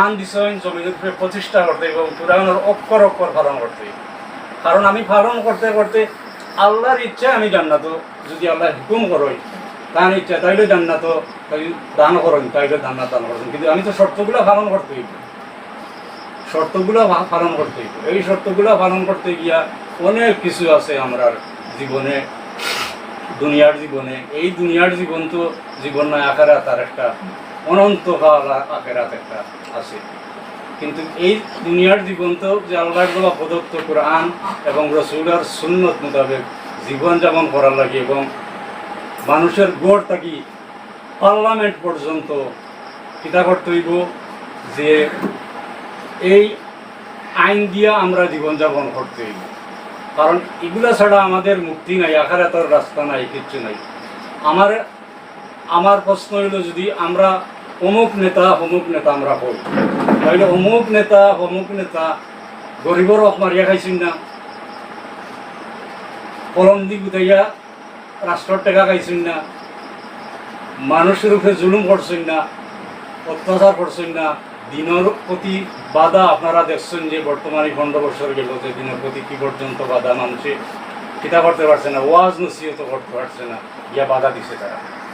মান দিছেন জমির উপরে প্রতিষ্ঠা করতে এবং কোরআনের অক্ষর অক্ষর পালন করতে। কারণ আমি পালন করতে করতে আল্লাহর ইচ্ছা আমি জান্নাত যদি আল্লাহ হুকুম করই তার ইচ্ছা তাইলে জান্নাত তাই দান করেন, তাইলে জান্নাত দান করেন। কিন্তু আমি তো শর্তগুলো পালন করতে শর্তগুলো পালন করতে এই শর্তগুলো পালন করতে গিয়া অনেক কিছু আছে আমরার জীবনে, দুনিয়ার জীবনে। এই দুনিয়ার জীবন তো জীবন নয় আকারা তার একটা অনন্তকাল একটা আছে। কিন্তু এই দুনিয়ার জীবন তো যে আল্লাহর দেওয়া প্রদত্ত কোরআন এবং রসুলার সুন্নত মোতাবেক জীবন যাপন করার লাগে এবং মানুষের গড় থাকি পার্লামেন্ট পর্যন্ত কিতা করতে হইব যে এই আইন দিয়া আমরা জীবনযাপন করতে হইব। কারণ এগুলা ছাড়া আমাদের মুক্তি নাই, আখারাতের রাস্তা নাই, কিচ্ছু নাই। আমার আমার প্রশ্ন হইল যদি আমরা অমুক নেতা অমুক নেতা আমরা হই তাহলে অমুক নেতা অমুক নেতা গরিবর মারিয়া খাইছেন না? কলম দি গুতাইয়া রাষ্ট্রের টেকা খাইছেন না? মানুষের উপরে জুলুম করছেন না? অত্যাচার করছেন না? দিনের প্রতি বাধা আপনারা দেখছেন যে বর্তমানে বছর গেল যে দিনের প্রতি কি পর্যন্ত বাধা মানুষে কিতা করতে পারছে না? ওয়াজ নসিহত করতে পারছে না? ইয়া বাধা দিছে তারা।